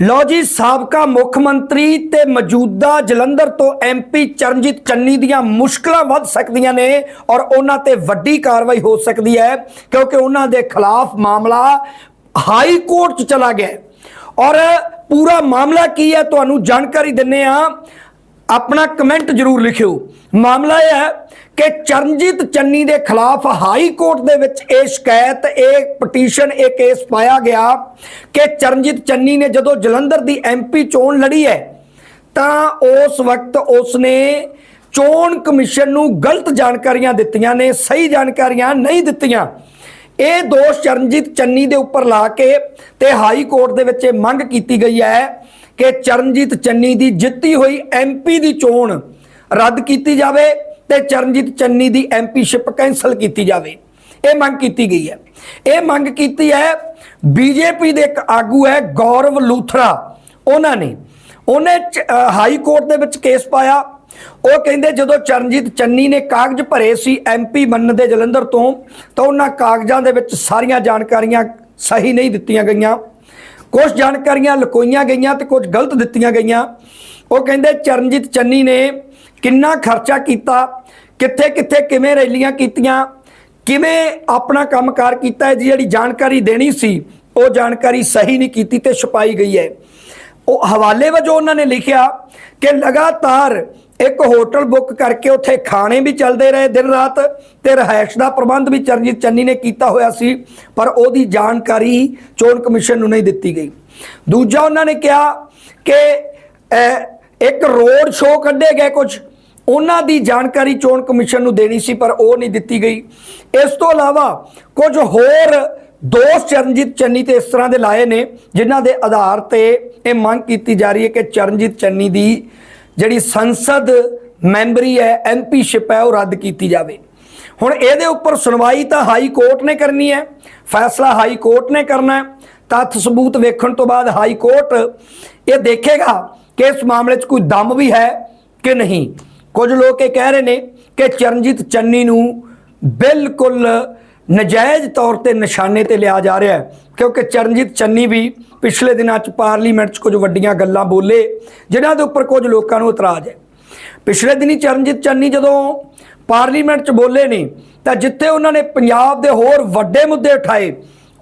ਲਓ ਜੀ, ਸਾਬਕਾ ਮੁੱਖ ਮੰਤਰੀ ਤੇ ਮੌਜੂਦਾ ਜਲੰਧਰ ਤੋਂ ਐਮਪੀ ਚਰਨਜੀਤ ਚੰਨੀ ਦੀਆਂ ਮੁਸ਼ਕਲਾਂ ਵੱਧ ਸਕਦੀਆਂ ਨੇ ਔਰ ਉਹਨਾਂ ਤੇ ਵੱਡੀ ਕਾਰਵਾਈ ਹੋ ਸਕਦੀ ਹੈ, ਕਿਉਂਕਿ ਉਹਨਾਂ ਦੇ ਖਿਲਾਫ ਮਾਮਲਾ ਹਾਈ ਕੋਰਟ 'ਚ ਚਲਾ ਗਿਆ ਔਰ ਪੂਰਾ ਮਾਮਲਾ ਕੀ ਹੈ, ਤੁਹਾਨੂੰ ਜਾਣਕਾਰੀ ਦਿੰਨੇ ਆ ਆਪਣਾ ਕਮੈਂਟ ਜਰੂਰ ਲਿਖਿਓ। ਮਾਮਲਾ ਇਹ ਹੈ ਕਿ ਚਰਨਜੀਤ ਚੰਨੀ ਦੇ ਖਿਲਾਫ ਹਾਈ ਕੋਰਟ ਦੇ ਵਿੱਚ ਇਹ ਸ਼ਿਕਾਇਤ, ਇਹ ਪਟੀਸ਼ਨ, ਇਹ ਕੇਸ ਪਾਇਆ ਗਿਆ ਕਿ ਚਰਨਜੀਤ ਚੰਨੀ ਨੇ ਜਦੋਂ ਜਲੰਧਰ ਦੀ ਐਮਪੀ ਚੋਣ ਲੜੀ ਹੈ, ਤਾਂ ਉਸ ਵਕਤ ਉਸਨੇ ਚੋਣ ਕਮਿਸ਼ਨ ਨੂੰ ਗਲਤ ਜਾਣਕਾਰੀਆਂ ਦਿੱਤੀਆਂ ਨੇ, ਸਹੀ ਜਾਣਕਾਰੀਆਂ ਨਹੀਂ ਦਿੱਤੀਆਂ। ਇਹ ਦੋਸ਼ ਚਰਨਜੀਤ ਚੰਨੀ ਦੇ ਉੱਪਰ ਲਾ ਕੇ ਤੇ ਹਾਈ ਕੋਰਟ ਦੇ ਵਿੱਚ ਇਹ ਮੰਗ ਕੀਤੀ ਗਈ ਹੈ ਕਿ ਚਰਨਜੀਤ ਚੰਨੀ ਦੀ ਜਿੱਤੀ ਹੋਈ ਐਮਪੀ ਦੀ ਚੋਣ ਰੱਦ ਕੀਤੀ ਜਾਵੇ ਤੇ ਚਰਨਜੀਤ ਚੰਨੀ ਦੀ ਐਮਪੀਸ਼ਿਪ ਕੈਂਸਲ ਕੀਤੀ ਜਾਵੇ। ਇਹ ਮੰਗ ਕੀਤੀ ਗਈ ਹੈ। ਇਹ ਮੰਗ ਕੀਤੀ ਹੈ ਬੀਜੇਪੀ ਦੇ ਇੱਕ ਆਗੂ ਹੈ ਗੌਰਵ ਲੂਥਰਾ। ਉਹਨਾਂ ਨੇ, ਉਹਨੇ ਹਾਈ ਕੋਰਟ ਦੇ ਵਿੱਚ ਕੇਸ ਪਾਇਆ। ਉਹ ਕਹਿੰਦੇ ਜਦੋਂ ਚਰਨਜੀਤ ਚੰਨੀ ਨੇ ਕਾਗਜ਼ ਭਰੇ ਸੀ ਐਮਪੀ ਬਣਨ ਦੇ ਜਲੰਧਰ ਤੋਂ, ਤਾਂ ਉਹਨਾਂ ਕਾਗਜ਼ਾਂ ਦੇ ਵਿੱਚ ਸਾਰੀਆਂ ਜਾਣਕਾਰੀਆਂ ਸਹੀ ਨਹੀਂ ਦਿੱਤੀਆਂ ਗਈਆਂ। ਕੁਝ ਜਾਣਕਾਰੀਆਂ ਲੁਕੋਈਆਂ ਗਈਆਂ ਤੇ ਕੁਝ ਗਲਤ ਦਿੱਤੀਆਂ ਗਈਆਂ। ਉਹ ਕਹਿੰਦੇ, ਚਰਨਜੀਤ ਚੰਨੀ ਨੇ ਕਿੰਨਾ ਖਰਚਾ ਕੀਤਾ, ਕਿੱਥੇ ਕਿੱਥੇ ਕਿਵੇਂ ਰੈਲੀਆਂ ਕੀਤੀਆਂ, ਕਿਵੇਂ ਆਪਣਾ ਕੰਮਕਾਰ ਕੀਤਾ ਹੈ ਜਿਹੜੀ ਜਾਣਕਾਰੀ ਦੇਣੀ ਸੀ, ਉਹ ਜਾਣਕਾਰੀ ਸਹੀ ਨਹੀਂ ਕੀਤੀ ਤੇ ਛੁਪਾਈ ਗਈ ਹੈ। ਉਹ ਹਵਾਲੇ ਵਜੋਂ ਉਹਨਾਂ ਨੇ ਲਿਖਿਆ ਕਿ ਲਗਾਤਾਰ ਇੱਕ ਹੋਟਲ ਬੁੱਕ ਕਰਕੇ ਉੱਥੇ ਖਾਣੇ ਵੀ ਚੱਲਦੇ ਰਹੇ, ਦਿਨ ਰਾਤ ਤੇ ਰਹਿائش ਦਾ ਪ੍ਰਬੰਧ ਵੀ ਚਰਨਜੀਤ ਚੰਨੀ ਨੇ ਕੀਤਾ ਹੋਇਆ ਸੀ, ਪਰ ਉਹਦੀ ਜਾਣਕਾਰੀ ਚੋਣ ਕਮਿਸ਼ਨ ਨੂੰ ਨਹੀਂ ਦਿੱਤੀ ਗਈ। ਦੂਜਾ ਉਹਨਾਂ ਨੇ ਕਿਹਾ ਕਿ ਇੱਕ ਰੋਡ ਸ਼ੋਅ ਕੱਢੇ ਗਏ ਕੁਝ ਉਹਨਾਂ ਦੀ ਜਾਣਕਾਰੀ ਚੋਣ ਕਮਿਸ਼ਨ ਨੂੰ ਦੇਣੀ ਸੀ, ਪਰ ਉਹ ਨਹੀਂ ਦਿੱਤੀ ਗਈ। ਇਸ ਤੋਂ ਇਲਾਵਾ ਕੁਝ ਹੋਰ ਦੋਸ਼ ਚਰਨਜੀਤ ਚੰਨੀ ਤੇ ਇਸ ਤਰ੍ਹਾਂ ਦੇ ਲਾਏ ਨੇ, ਜਿਨ੍ਹਾਂ ਦੇ ਆਧਾਰ ਤੇ ਇਹ ਮੰਗ ਕੀਤੀ ਜਾ ਰਹੀ ਹੈ ਕਿ ਚਰਨਜੀਤ ਚੰਨੀ ਦੀ ਜਿਹੜੀ ਸੰਸਦ ਮੈਂਬਰੀ ਹੈ ਐਮਪੀਸ਼ਿਪ ਹੈ, ਉਹ ਰੱਦ ਕੀਤੀ ਜਾਵੇ। ਹੁਣ ਇਹਦੇ ਉੱਪਰ ਸੁਣਵਾਈ ਤਾਂ ਹਾਈ ਕੋਰਟ ਨੇ ਕਰਨੀ ਹੈ, ਫੈਸਲਾ ਹਾਈ ਕੋਰਟ ਨੇ ਕਰਨਾ ਹੈ। ਤੱਥ ਸਬੂਤ ਵੇਖਣ ਤੋਂ ਬਾਅਦ ਹਾਈ ਕੋਰਟ ਇਹ ਦੇਖੇਗਾ ਕਿ ਇਸ ਮਾਮਲੇ 'ਚ ਕੋਈ ਦਮ ਵੀ ਹੈ ਕਿ ਨਹੀਂ। ਕੁਝ ਲੋਕ ਇਹ ਕਹਿ ਰਹੇ ਨੇ ਕਿ ਚਰਨਜੀਤ ਚੰਨੀ ਨੂੰ ਬਿਲਕੁਲ ਨਜਾਇਜ਼ ਤੌਰ ਤੇ ਨਿਸ਼ਾਨੇ ਤੇ ਲਿਆ ਜਾ ਰਿਹਾ ਹੈ, ਕਿਉਂਕਿ ਚਰਨਜੀਤ ਚੰਨੀ ਵੀ ਪਿਛਲੇ ਦਿਨਾਂ 'ਚ ਪਾਰਲੀਮੈਂਟ 'ਚ ਕੁਝ ਵੱਡੀਆਂ ਗੱਲਾਂ ਬੋਲੇ, ਜਿਨ੍ਹਾਂ ਦੇ ਉੱਪਰ ਕੁਝ ਲੋਕਾਂ ਨੂੰ ਇਤਰਾਜ਼ ਹੈ। ਪਿਛਲੇ ਦਿਨੀ ਚਰਨਜੀਤ ਚੰਨੀ ਜਦੋਂ ਪਾਰਲੀਮੈਂਟ 'ਚ ਬੋਲੇ ਨੇ, ਤਾਂ ਜਿੱਥੇ ਉਹਨਾਂ ਨੇ ਪੰਜਾਬ ਦੇ ਹੋਰ ਵੱਡੇ ਮੁੱਦੇ ਉਠਾਏ,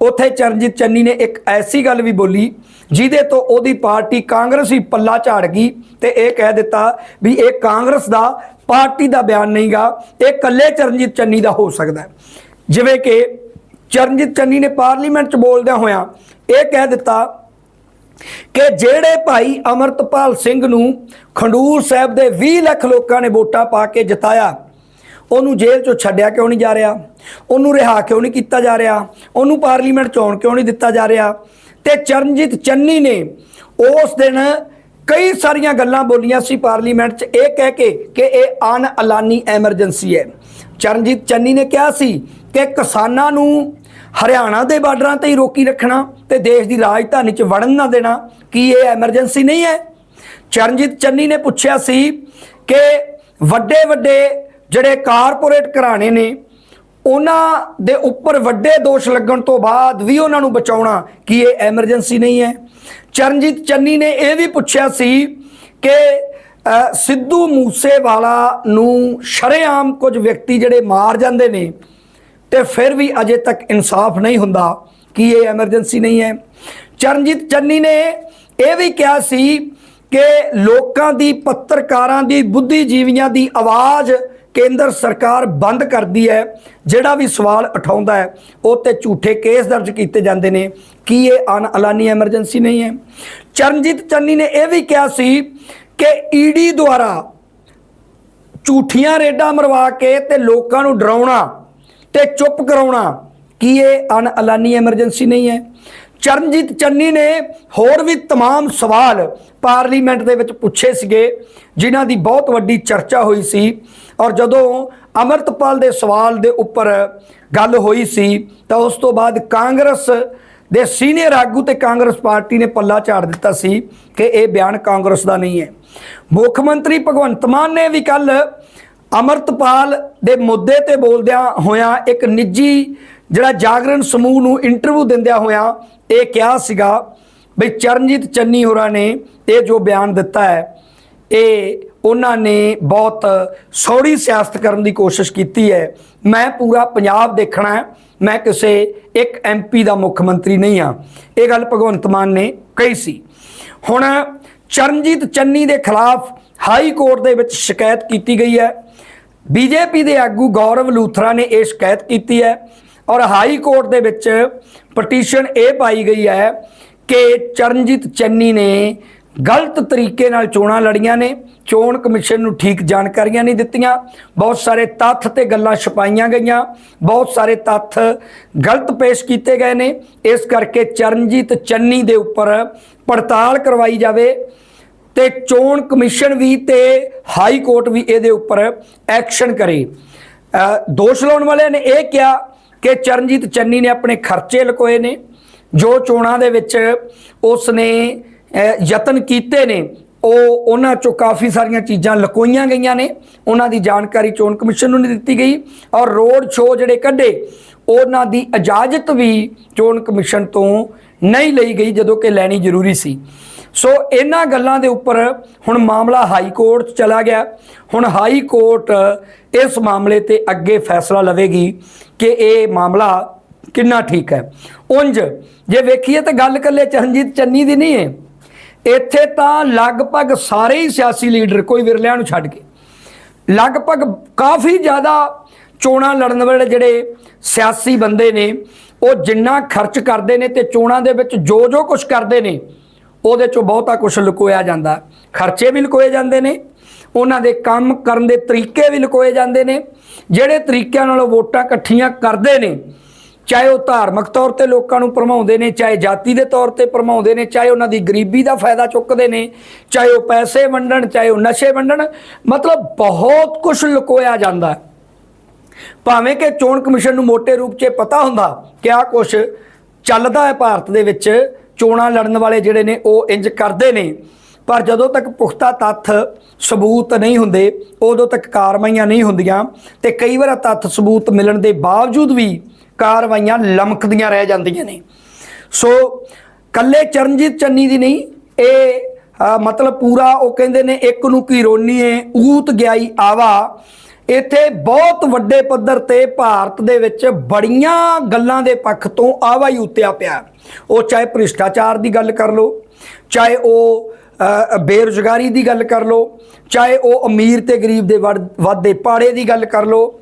ਉੱਥੇ ਚਰਨਜੀਤ ਚੰਨੀ ਨੇ ਇੱਕ ਐਸੀ ਗੱਲ ਵੀ ਬੋਲੀ, ਜਿਹਦੇ ਤੋਂ ਉਹਦੀ ਪਾਰਟੀ ਕਾਂਗਰਸ ਹੀ ਪੱਲਾ ਝਾੜ ਗਈ ਤੇ ਇਹ ਕਹਿ ਦਿੱਤਾ ਵੀ ਇਹ ਕਾਂਗਰਸ ਦਾ ਪਾਰਟੀ ਦਾ ਬਿਆਨ ਨਹੀਂਗਾ, ਇਹ ਇਕੱਲੇ ਚਰਨਜੀਤ ਚੰਨੀ ਦਾ ਹੋ ਸਕਦਾ ਜਿਵੇਂ ਕਿ ਚਰਨਜੀਤ ਚੰਨੀ ਨੇ ਪਾਰਲੀਮੈਂਟ 'ਚ ਬੋਲਦਿਆਂ ਹੋਇਆਂ ਇਹ ਕਹਿ ਦਿੱਤਾ ਕਿ ਜਿਹੜੇ ਭਾਈ ਅਮਰਤਪਾਲ ਸਿੰਘ ਨੂੰ ਖੰਡੂਰ ਸਾਹਿਬ ਦੇ 20 ਲੱਖ ਲੋਕਾਂ ਨੇ ਵੋਟਾਂ ਪਾ ਕੇ ਜਿਤਾਇਆ, ਉਹਨੂੰ ਜੇਲ੍ਹ ਚੋਂ ਛੱਡਿਆ ਕਿਉਂ ਨਹੀਂ ਜਾ ਰਿਹਾ? ਉਹਨੂੰ ਰਿਹਾ ਕਿਉਂ ਨਹੀਂ ਕੀਤਾ ਜਾ ਰਿਹਾ? ਉਹਨੂੰ ਪਾਰਲੀਮੈਂਟ ਚੋਣ ਕਿਉਂ ਨਹੀਂ ਦਿੱਤਾ ਜਾ ਰਿਹਾ? ਤੇ ਚਰਨਜੀਤ ਚੰਨੀ ਨੇ ਉਸ ਦਿਨ ਕਈ ਸਾਰੀਆਂ ਗੱਲਾਂ ਬੋਲੀਆਂ ਸੀ ਪਾਰਲੀਮੈਂਟ 'ਚ, ਇਹ ਕਹਿ ਕੇ ਕਿ ਇਹ ਅਨ ਐਲਾਨੀ ਐਮਰਜੈਂਸੀ ਹੈ। ਚਰਨਜੀਤ ਚੰਨੀ ਨੇ ਕਿਹਾ ਸੀ ਕਿ ਕਿਸਾਨਾਂ ਨੂੰ ਹਰਿਆਣਾ ਦੇ ਬਾਰਡਰਾਂ ਤੇ ਹੀ ਰੋਕੀ ਰੱਖਣਾ ਤੇ ਦੇਸ਼ ਦੀ ਰਾਜਧਾਨੀ 'ਚ ਵੜਨ ਨਾ ਦੇਣਾ, ਕੀ ਇਹ ਐਮਰਜੈਂਸੀ ਨਹੀਂ ਹੈ? ਚਰਨਜੀਤ ਚੰਨੀ ਨੇ ਪੁੱਛਿਆ ਸੀ ਕਿ ਵੱਡੇ ਵੱਡੇ ਜਿਹੜੇ ਕਾਰਪੋਰੇਟ ਘਰਾਣੇ ਨੇ ਉਹਨਾਂ ਦੇ ਉੱਪਰ ਵੱਡੇ ਦੋਸ਼ ਲੱਗਣ ਤੋਂ ਬਾਅਦ ਵੀ ਉਹਨਾਂ ਨੂੰ ਬਚਾਉਣਾ ਕਿ ਇਹ ਐਮਰਜੈਂਸੀ ਨਹੀਂ ਹੈ। ਚਰਨਜੀਤ ਚੰਨੀ ਨੇ ਇਹ ਵੀ ਪੁੱਛਿਆ ਸੀ ਕਿ ਸਿੱਧੂ ਮੂਸੇਵਾਲਾ ਨੂੰ ਸ਼ਰੇਆਮ ਕੁਝ ਵਿਅਕਤੀ ਜਿਹੜੇ ਮਾਰ ਜਾਂਦੇ ਨੇ ਤੇ ਫਿਰ ਵੀ ਅਜੇ ਤੱਕ ਇਨਸਾਫ ਨਹੀਂ ਹੁੰਦਾ ਕਿ ਇਹ ਐਮਰਜੈਂਸੀ ਨਹੀਂ ਹੈ। ਚਰਨਜੀਤ ਚੰਨੀ ਨੇ ਇਹ ਵੀ ਕਿਹਾ ਸੀ ਕਿ ਲੋਕਾਂ ਦੀ ਪੱਤਰਕਾਰਾਂ ਦੀ ਬੁੱਧੀਜੀਵੀਆਂ ਦੀ ਆਵਾਜ਼ ਕੇਂਦਰ ਸਰਕਾਰ ਬੰਦ ਕਰਦੀ ਹੈ, ਜਿਹੜਾ ਵੀ ਸਵਾਲ ਉਠਾਉਂਦਾ ਹੈ, ਉਹ ਤੇ ਝੂਠੇ ਕੇਸ ਦਰਜ ਕੀਤੇ ਜਾਂਦੇ ਨੇ। ਕੀ ਇਹ ਅਨ ਐਲਾਨੀ ਐਮਰਜੈਂਸੀ ਨਹੀਂ ਹੈ? ਚਰਨਜੀਤ ਚੰਨੀ ਨੇ ਇਹ ਵੀ ਕਿਹਾ ਸੀ ਕਿ ਈਡੀ ਦੁਆਰਾ ਝੂਠੀਆਂ ਰੇਡਾਂ ਮਰਵਾ ਕੇ ਤੇ ਲੋਕਾਂ ਨੂੰ ਡਰਾਉਣਾ ਤੇ ਚੁੱਪ ਕਰਾਉਣਾ, ਕੀ ਇਹ ਅਨ ਐਲਾਨੀ ਐਮਰਜੈਂਸੀ ਨਹੀਂ ਹੈ? ਚਰਨਜੀਤ ਚੰਨੀ ਨੇ ਹੋਰ ਵੀ तमाम ਸਵਾਲ ਪਾਰਲੀਮੈਂਟ ਦੇ ਵਿੱਚ ਪੁੱਛੇ ਸੀਗੇ ਜਿਨ੍ਹਾਂ ਦੀ ਬਹੁਤ ਵੱਡੀ ਚਰਚਾ ਹੋਈ ਸੀ ਔਰ ਜਦੋਂ ਅਮਰਤਪਾਲ ਦੇ ਸਵਾਲ ਦੇ ਉੱਪਰ ਗੱਲ ਹੋਈ ਸੀ ਤਾਂ ਉਸ ਤੋਂ ਬਾਅਦ ਕਾਂਗਰਸ ਦੇ ਸੀਨੀਅਰ ਆਗੂ ਤੇ ਕਾਂਗਰਸ ਪਾਰਟੀ ਨੇ ਪੱਲਾ ਝਾੜ ਦਿੱਤਾ ਸੀ ਕਿ ਇਹ ਬਿਆਨ ਕਾਂਗਰਸ ਦਾ ਨਹੀਂ ਹੈ ਮੁੱਖ ਮੰਤਰੀ ਭਗਵੰਤ ਮਾਨ ਨੇ ਵੀ ਕੱਲ ਅਮਰਤਪਾਲ ਦੇ ਮੁੱਦੇ ਤੇ ਬੋਲਦਿਆਂ ਹੋਇਆਂ ਇੱਕ ਨਿੱਜੀ ਜਿਹੜਾ ਜਾਗਰਣ ਸਮੂਹ ਨੂੰ ਇੰਟਰਵਿਊ ਦਿੰਦਿਆਂ ਹੋਇਆਂ ਇਹ ਕਿਹਾ ਸੀਗਾ ਬਈ ਚਰਨਜੀਤ ਚੰਨੀ ਹੋਰਾਂ ਨੇ ਇਹ ਜੋ ਬਿਆਨ ਦਿੱਤਾ ਹੈ, ਇਹ ਉਹਨਾਂ ਨੇ ਬਹੁਤ ਸੌੜੀ ਸਿਆਸਤ ਕਰਨ ਦੀ ਕੋਸ਼ਿਸ਼ ਕੀਤੀ ਹੈ। ਮੈਂ ਪੂਰਾ ਪੰਜਾਬ ਦੇਖਣਾ ਹੈ, ਮੈਂ ਕਿਸੇ ਇੱਕ ਐਮਪੀ ਦਾ ਮੁੱਖ ਮੰਤਰੀ ਨਹੀਂ ਆ ਇਹ ਗੱਲ ਭਗਵੰਤ ਮਾਨ ਨੇ ਕਹੀ ਸੀ। ਹੁਣ ਚਰਨਜੀਤ ਚੰਨੀ ਦੇ ਖਿਲਾਫ ਹਾਈ ਕੋਰਟ ਦੇ ਵਿੱਚ ਸ਼ਿਕਾਇਤ ਕੀਤੀ ਗਈ ਹੈ। ਬੀਜੇਪੀ ਦੇ ਆਗੂ ਗੌਰਵ ਲੂਥਰਾ ਨੇ ਇਹ ਸ਼ਿਕਾਇਤ ਕੀਤੀ ਹੈ ਔਰ ਹਾਈ ਕੋਰਟ ਦੇ ਵਿੱਚ ਪਟੀਸ਼ਨ ਇਹ ਪਾਈ ਗਈ ਹੈ ਕਿ ਚਰਨਜੀਤ ਚੰਨੀ ਨੇ ਗਲਤ ਤਰੀਕੇ ਨਾਲ ਚੋਣਾਂ ਲੜੀਆਂ ਨੇ, ਚੋਣ ਕਮਿਸ਼ਨ ਨੂੰ ਠੀਕ ਜਾਣਕਾਰੀਆਂ ਨਹੀਂ ਦਿੱਤੀਆਂ, ਬਹੁਤ ਸਾਰੇ ਤੱਥ ਤੇ ਗੱਲਾਂ ਛਪਾਈਆਂ ਗਈਆਂ, ਬਹੁਤ ਸਾਰੇ ਤੱਥ ਗਲਤ ਪੇਸ਼ ਕੀਤੇ ਗਏ ਨੇ, ਇਸ ਕਰਕੇ ਚਰਨਜੀਤ ਚੰਨੀ ਦੇ ਉੱਪਰ ਪੜਤਾਲ ਕਰਵਾਈ ਜਾਵੇ ਤੇ ਚੋਣ ਕਮਿਸ਼ਨ ਵੀ ਤੇ ਹਾਈ ਕੋਰਟ ਵੀ ਇਹਦੇ ਉੱਪਰ ਐਕਸ਼ਨ ਕਰੇ। ਦੋਸ਼ ਲਾਉਣ ਵਾਲਿਆਂ ਨੇ ਇਹ ਕਿਹਾ ਕਿ ਚਰਨਜੀਤ ਚੰਨੀ ਨੇ ਆਪਣੇ ਖਰਚੇ ਲਕੋਏ ਨੇ, ਜੋ ਚੋਣਾਂ ਦੇ ਵਿੱਚ ਉਸ ਨੇ ਯਤਨ ਕੀਤੇ ਨੇ, ਉਹ ਉਹਨਾਂ ਚੋਂ ਕਾਫੀ ਸਾਰੀਆਂ ਚੀਜ਼ਾਂ ਲਕੋਈਆਂ ਗਈਆਂ ਨੇ। ਉਹਨਾਂ ਦੀ ਜਾਣਕਾਰੀ ਚੋਣ ਕਮਿਸ਼ਨ ਨੂੰ ਨਹੀਂ ਦਿੱਤੀ ਗਈ ਔਰ ਰੋਡ ਸ਼ੋਅ ਜਿਹੜੇ ਕੱਢੇ, ਉਹਨਾਂ ਦੀ ਇਜਾਜ਼ਤ ਵੀ ਚੋਣ ਕਮਿਸ਼ਨ ਤੋਂ ਨਹੀਂ ਲਈ ਗਈ, ਜਦੋਂ ਕਿ ਲੈਣੀ ਜ਼ਰੂਰੀ ਸੀ। ਸੋ ਇਹਨਾਂ ਗੱਲਾਂ ਦੇ ਉੱਪਰ ਹੁਣ ਮਾਮਲਾ ਹਾਈ ਕੋਰਟ 'ਚ ਚਲਾ ਗਿਆ। ਹੁਣ ਹਾਈ ਕੋਰਟ ਇਸ ਮਾਮਲੇ ਤੇ ਅੱਗੇ ਫੈਸਲਾ ਲਵੇਗੀ। ਕਿ ਇਹ ਮਾਮਲਾ ਕਿੰਨਾ ਠੀਕ ਹੈ। ਉੰਜ ਜੇ ਵੇਖੀਏ ਤਾਂ ਗੱਲ ਕੱਲੇ ਚਰਨਜੀਤ ਚੰਨੀ ਦੀ ਨਹੀਂ ਹੈ। ਇੱਥੇ ਤਾਂ ਲਗਭਗ ਸਾਰੇ ਹੀ ਸਿਆਸੀ ਲੀਡਰ ਕੋਈ ਵਿਰਲਿਆਂ ਨੂੰ ਛੱਡ ਕੇ, ਲਗਭਗ ਕਾਫੀ ਜ਼ਿਆਦਾ ਚੋਣਾਂ ਲੜਨ ਵਾਲੇ ਜਿਹੜੇ ਸਿਆਸੀ ਬੰਦੇ ਨੇ, ਉਹ ਜਿੰਨਾ ਖਰਚ ਕਰਦੇ ਨੇ ਤੇ ਚੋਣਾਂ ਦੇ ਵਿੱਚ ਜੋ ਜੋ ਕੁਝ ਕਰਦੇ ਨੇ, ਉਹਦੇ ਚੋਂ ਬਹੁਤਾ ਕੁਝ ਲੁਕੋਇਆ ਜਾਂਦਾ। ਖਰਚੇ ਵੀ ਲੁਕੋਏ ਜਾਂਦੇ ਨੇ ਉਹਨਾਂ ਦੇ ਕੰਮ ਕਰਨ ਦੇ ਤਰੀਕੇ ਵੀ ਲੁਕੋਏ ਜਾਂਦੇ ਨੇ, ਜਿਹੜੇ ਤਰੀਕਿਆਂ ਨਾਲ ਉਹ ਵੋਟਾਂ ਇਕੱਠੀਆਂ ਕਰਦੇ ਨੇ, ਚਾਹੇ ਉਹ ਧਾਰਮਿਕ ਤੌਰ ਤੇ ਲੋਕਾਂ ਨੂੰ ਭਰਮਾਉਂਦੇ ਨੇ, ਚਾਹੇ ਜਾਤੀ ਦੇ ਤੌਰ ਤੇ ਭਰਮਾਉਂਦੇ ਨੇ, ਚਾਹੇ ਉਹਨਾਂ ਦੀ ਗਰੀਬੀ ਦਾ ਫਾਇਦਾ ਚੁੱਕਦੇ ਨੇ, ਚਾਹੇ ਉਹ ਪੈਸੇ ਵੰਡਣ, ਚਾਹੇ ਉਹ ਨਸ਼ੇ ਵੰਡਣ, ਮਤਲਬ ਬਹੁਤ ਕੁਝ ਲੁਕੋਇਆ ਜਾਂਦਾ। ਭਾਵੇਂ ਕਿ ਚੋਣ ਕਮਿਸ਼ਨ ਨੂੰ ਮੋٹے ਰੂਪ 'ਚ ਪਤਾ ਹੁੰਦਾ ਕਿ ਆ ਕੁਝ ਚੱਲਦਾ ਹੈ ਭਾਰਤ ਦੇ ਵਿੱਚ, ਚੋਣਾਂ ਲੜਨ ਵਾਲੇ ਜਿਹੜੇ ਨੇ ਉਹ ਇੰਜ ਕਰਦੇ ਨੇ। ਪਰ ਜਦੋਂ ਤੱਕ ਪੁਖਤਾ ਤੱਥ ਸਬੂਤ ਨਹੀਂ ਹੁੰਦੇ, ਉਦੋਂ ਤੱਕ ਕਾਰਵਾਈਆਂ ਨਹੀਂ ਹੁੰਦੀਆਂ ਤੇ ਕਈ ਵਾਰ ਤੱਥ ਸਬੂਤ ਮਿਲਣ ਦੇ ਬਾਵਜੂਦ ਵੀ ਕਾਰਵਾਈਆਂ ਲਮਕਦੀਆਂ ਰਹਿ ਜਾਂਦੀਆਂ ਨੇ। ਸੋ ਕੱਲੇ ਚਰਨਜੀਤ ਚੰਨੀ ਦੀ ਨਹੀਂ, ਇਹ ਮਤਲਬ ਪੂਰਾ ਉਹ ਕਹਿੰਦੇ ਨੇ, ਇੱਕ ਨੂੰ ਕੀ ਰੋਨੀਏ, ਊਤ ਗਿਆਈ ਆਵਾ। ਇੱਥੇ ਬਹੁਤ ਵੱਡੇ ਪੱਧਰ ਤੇ ਭਾਰਤ ਦੇ ਵਿੱਚ ਬੜੀਆਂ ਗੱਲਾਂ ਦੇ ਪੱਖ ਤੋਂ ਆਵਾ ਹੀ ਉਤਿਆ ਪਿਆ। ਉਹ ਚਾਹੇ ਭ੍ਰਿਸ਼ਟਾਚਾਰ ਦੀ ਗੱਲ ਕਰ ਲਓ, ਚਾਹੇ ਉਹ ਬੇਰੁਜ਼ਗਾਰੀ ਦੀ ਗੱਲ ਕਰ ਲਓ, ਚਾਹੇ ਉਹ ਅਮੀਰ ਤੇ ਗਰੀਬ ਦੇ ਵੜ- ਵਾਧੇ ਪਾੜੇ ਦੀ ਗੱਲ ਕਰ ਲਓ,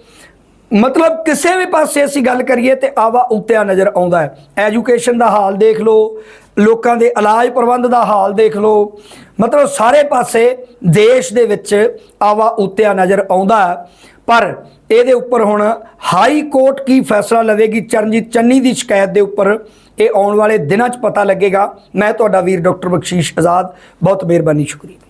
ਮਤਲਬ ਕਿਸੇ ਵੀ ਪਾਸੇ ਅਸੀਂ ਗੱਲ ਕਰੀਏ ਤੇ ਆਵਾ ਉੱਤਿਆ ਨਜ਼ਰ ਆਉਂਦਾ ਹੈ। ਐਜੂਕੇਸ਼ਨ ਦਾ ਹਾਲ ਦੇਖ ਲਓ, ਲੋਕਾਂ ਦੇ ਇਲਾਜ ਪ੍ਰਬੰਧ ਦਾ ਹਾਲ ਦੇਖ ਲਓ, ਮਤਲਬ ਸਾਰੇ ਪਾਸੇ ਦੇਸ਼ ਦੇ ਵਿੱਚ ਆਵਾ ਉੱਤਿਆ ਨਜ਼ਰ ਆਉਂਦਾ ਹੈ। ਪਰ ਇਹਦੇ ਉੱਪਰ ਹੁਣ ਹਾਈ ਕੋਰਟ ਕੀ ਫੈਸਲਾ ਲਵੇਗੀ? ਚਰਨਜੀਤ ਚੰਨੀ ਦੀ ਸ਼ਿਕਾਇਤ ਦੇ ਉੱਪਰ ਇਹ ਆਉਣ ਵਾਲੇ ਦਿਨਾਂ 'ਚ ਪਤਾ ਲੱਗੇਗਾ। ਮੈਂ ਤੁਹਾਡਾ ਵੀਰ ਡਾਕਟਰ ਬਖਸ਼ੀਸ਼ ਆਜ਼ਾਦ। ਬਹੁਤ ਮਿਹਰਬਾਨੀ, ਸ਼ੁਕਰੀਆ।